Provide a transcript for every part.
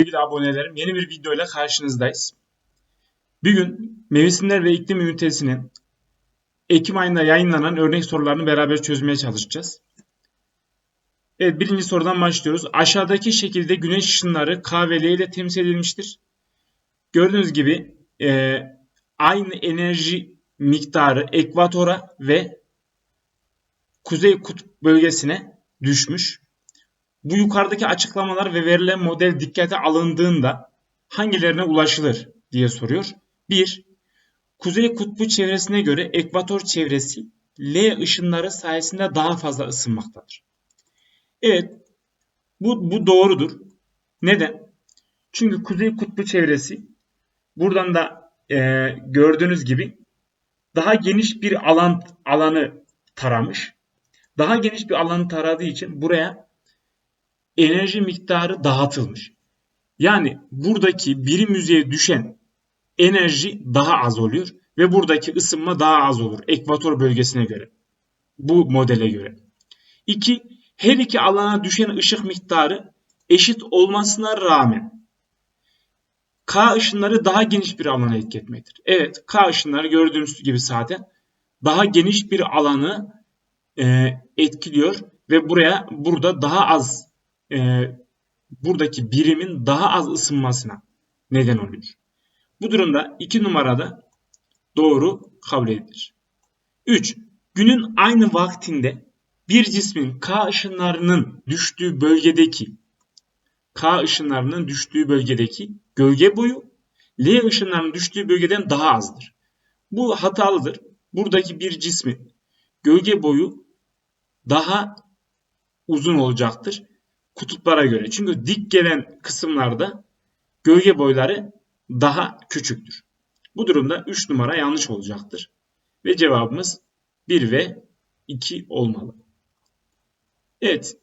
Sevgili abonelerim yeni bir videoyla karşınızdayız. Bugün mevsimler ve iklim ünitesinin Ekim ayında yayınlanan örnek sorularını beraber çözmeye çalışacağız. Evet birinci sorudan başlıyoruz. Aşağıdaki şekilde güneş ışınları K ve L ile temsil edilmiştir. Gördüğünüz gibi e, aynı enerji miktarı ekvatora ve kuzey kutup bölgesine düşmüş. Bu yukarıdaki açıklamalar ve verilen model dikkate alındığında hangilerine ulaşılır diye soruyor. 1. Kuzey kutbu çevresine göre ekvator çevresi L ışınları sayesinde daha fazla ısınmaktadır. Evet, bu, bu doğrudur. Neden? Çünkü kuzey kutbu çevresi buradan da e, gördüğünüz gibi daha geniş bir alan alanı taramış. Daha geniş bir alanı taradığı için buraya enerji miktarı dağıtılmış. Yani buradaki birim yüzeye düşen enerji daha az oluyor ve buradaki ısınma daha az olur ekvator bölgesine göre. Bu modele göre. 2. Her iki alana düşen ışık miktarı eşit olmasına rağmen K ışınları daha geniş bir alana etki etmektedir. Evet K ışınları gördüğünüz gibi zaten daha geniş bir alanı e, etkiliyor ve buraya burada daha az e, buradaki birimin daha az ısınmasına neden oluyor. Bu durumda 2 numarada doğru kabul edilir. 3. Günün aynı vaktinde bir cismin K ışınlarının düştüğü bölgedeki K ışınlarının düştüğü bölgedeki gölge boyu L ışınlarının düştüğü bölgeden daha azdır. Bu hatalıdır. Buradaki bir cismin gölge boyu daha uzun olacaktır kutuplara göre. Çünkü dik gelen kısımlarda gölge boyları daha küçüktür. Bu durumda 3 numara yanlış olacaktır. Ve cevabımız 1 ve 2 olmalı. Evet.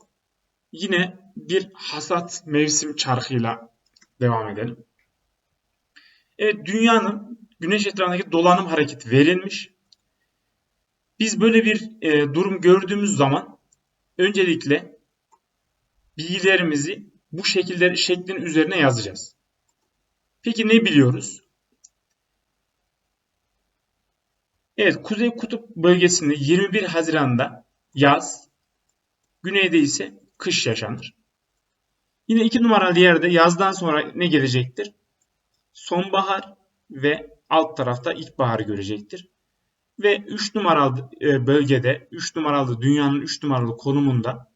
Yine bir hasat mevsim çarkıyla devam edelim. Evet dünyanın güneş etrafındaki dolanım hareketi verilmiş. Biz böyle bir e, durum gördüğümüz zaman öncelikle bilgilerimizi bu şekiller şeklin üzerine yazacağız. Peki ne biliyoruz? Evet, Kuzey Kutup bölgesinde 21 Haziran'da yaz, güneyde ise kış yaşanır. Yine iki numaralı yerde yazdan sonra ne gelecektir? Sonbahar ve alt tarafta ilkbaharı görecektir. Ve 3 numaralı e, bölgede, 3 numaralı dünyanın 3 numaralı konumunda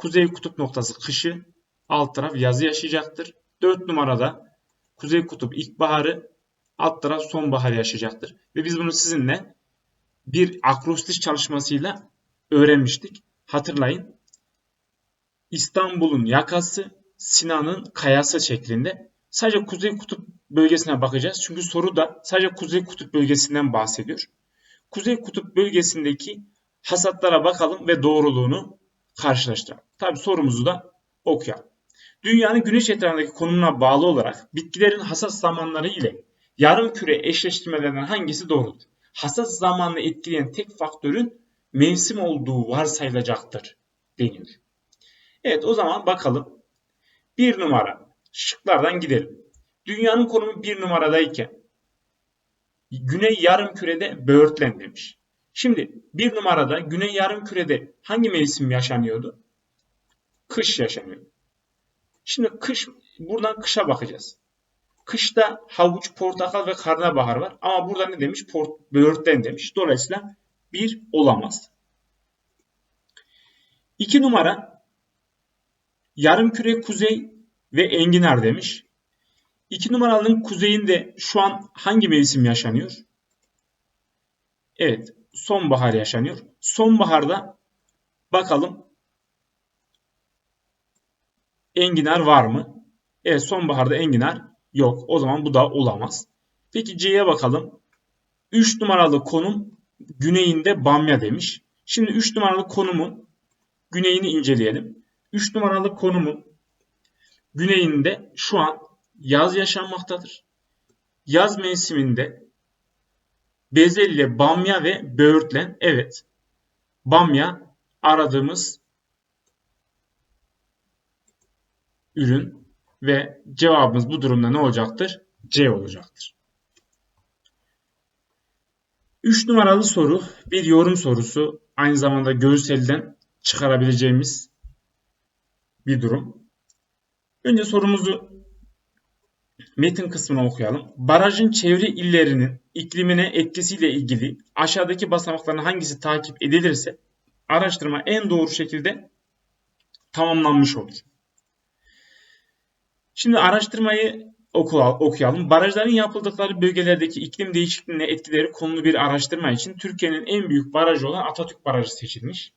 Kuzey kutup noktası kışı, alt taraf yazı yaşayacaktır. 4 numarada Kuzey kutup ilkbaharı, alt taraf sonbahar yaşayacaktır. Ve biz bunu sizinle bir akrostiş çalışmasıyla öğrenmiştik. Hatırlayın. İstanbul'un yakası, Sinan'ın kayası şeklinde. Sadece Kuzey Kutup bölgesine bakacağız. Çünkü soru da sadece Kuzey Kutup bölgesinden bahsediyor. Kuzey Kutup bölgesindeki hasatlara bakalım ve doğruluğunu karşılaştıralım. Tabi sorumuzu da okuyalım. Dünyanın güneş etrafındaki konumuna bağlı olarak bitkilerin hasat zamanları ile yarım küre eşleştirmelerinden hangisi doğrudur? Hasat zamanını etkileyen tek faktörün mevsim olduğu varsayılacaktır deniyor. Evet o zaman bakalım. Bir numara. Şıklardan gidelim. Dünyanın konumu bir numaradayken Güney yarım kürede böğürtlen demiş. Şimdi bir numarada güney yarım kürede hangi mevsim yaşanıyordu? Kış yaşanıyor. Şimdi kış buradan kışa bakacağız. Kışta havuç, portakal ve karnabahar var. Ama burada ne demiş? Port, böğürtlen demiş. Dolayısıyla bir olamaz. İki numara yarım küre kuzey ve enginar demiş. İki numaralının kuzeyinde şu an hangi mevsim yaşanıyor? Evet, sonbahar yaşanıyor. Sonbaharda bakalım enginar var mı? Evet sonbaharda enginar yok. O zaman bu da olamaz. Peki C'ye bakalım. 3 numaralı konum güneyinde Bamya demiş. Şimdi 3 numaralı konumun güneyini inceleyelim. 3 numaralı konumun güneyinde şu an yaz yaşanmaktadır. Yaz mevsiminde bezelye, bamya ve böğürtlen. Evet. Bamya aradığımız ürün. Ve cevabımız bu durumda ne olacaktır? C olacaktır. 3 numaralı soru bir yorum sorusu. Aynı zamanda görselden çıkarabileceğimiz bir durum. Önce sorumuzu metin kısmına okuyalım. Barajın çevre illerinin iklimine etkisiyle ilgili aşağıdaki basamakların hangisi takip edilirse araştırma en doğru şekilde tamamlanmış olur. Şimdi araştırmayı okuyalım. Barajların yapıldıkları bölgelerdeki iklim değişikliğine etkileri konulu bir araştırma için Türkiye'nin en büyük barajı olan Atatürk Barajı seçilmiş.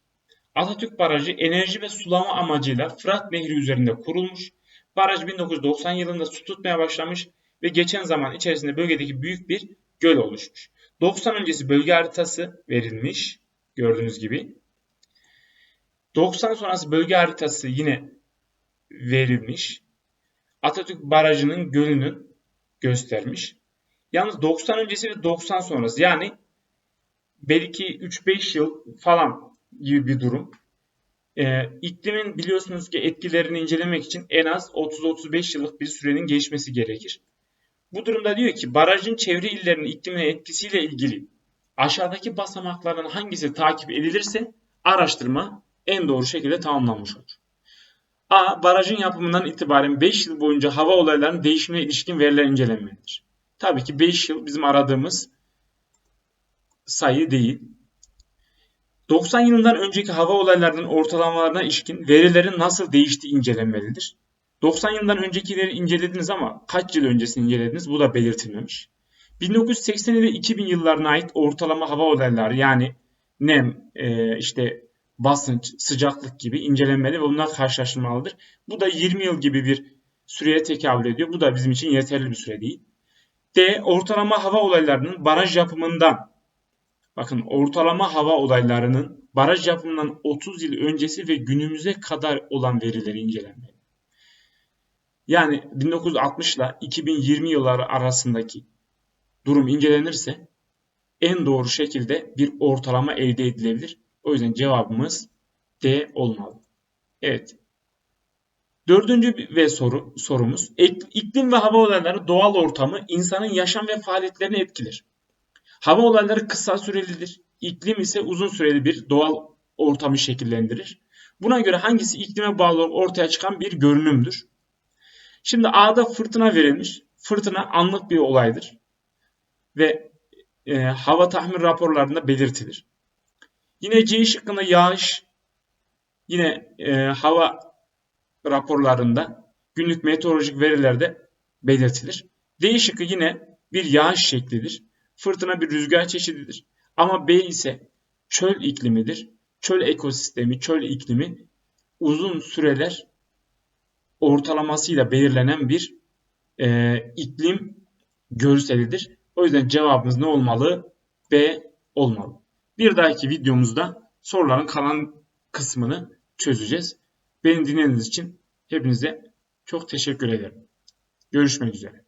Atatürk Barajı enerji ve sulama amacıyla Fırat Nehri üzerinde kurulmuş. Baraj 1990 yılında su tutmaya başlamış ve geçen zaman içerisinde bölgedeki büyük bir göl oluşmuş. 90 öncesi bölge haritası verilmiş gördüğünüz gibi. 90 sonrası bölge haritası yine verilmiş. Atatürk Barajı'nın gölünün göstermiş. Yalnız 90 öncesi ve 90 sonrası yani belki 3-5 yıl falan gibi bir durum. Ee, iklimin biliyorsunuz ki etkilerini incelemek için en az 30-35 yıllık bir sürenin geçmesi gerekir. Bu durumda diyor ki barajın çevre illerinin iklimine etkisiyle ilgili aşağıdaki basamaklardan hangisi takip edilirse araştırma en doğru şekilde tamamlanmış olur. A. Barajın yapımından itibaren 5 yıl boyunca hava olaylarının değişimine ilişkin veriler incelenmelidir. Tabii ki 5 yıl bizim aradığımız sayı değil. 90 yılından önceki hava olaylarının ortalamalarına ilişkin verilerin nasıl değiştiği incelenmelidir. 90 yıldan öncekileri incelediniz ama kaç yıl öncesini incelediniz bu da belirtilmemiş. 1980 ile 2000 yıllarına ait ortalama hava olayları yani nem, e, işte basınç, sıcaklık gibi incelenmeli ve bunlar karşılaştırılmalıdır. Bu da 20 yıl gibi bir süreye tekabül ediyor. Bu da bizim için yeterli bir süre değil. D. Ortalama hava olaylarının baraj yapımından bakın ortalama hava olaylarının baraj yapımından 30 yıl öncesi ve günümüze kadar olan verileri incelenmeli. Yani 1960 ile 2020 yılları arasındaki durum incelenirse en doğru şekilde bir ortalama elde edilebilir. O yüzden cevabımız D olmalı. Evet. Dördüncü ve soru sorumuz. İklim ve hava olayları doğal ortamı insanın yaşam ve faaliyetlerini etkiler. Hava olayları kısa sürelidir. İklim ise uzun süreli bir doğal ortamı şekillendirir. Buna göre hangisi iklime bağlı ortaya çıkan bir görünümdür? Şimdi A'da fırtına verilmiş. Fırtına anlık bir olaydır. Ve e, hava tahmin raporlarında belirtilir. Yine C şıkkında yağış, yine e, hava raporlarında günlük meteorolojik verilerde belirtilir. D şıkkı yine bir yağış şeklidir. Fırtına bir rüzgar çeşididir. Ama B ise çöl iklimidir. Çöl ekosistemi, çöl iklimi uzun süreler ortalamasıyla belirlenen bir e, iklim görselidir. O yüzden cevabımız ne olmalı? B olmalı. Bir dahaki videomuzda soruların kalan kısmını çözeceğiz. Beni dinlediğiniz için hepinize çok teşekkür ederim. Görüşmek üzere.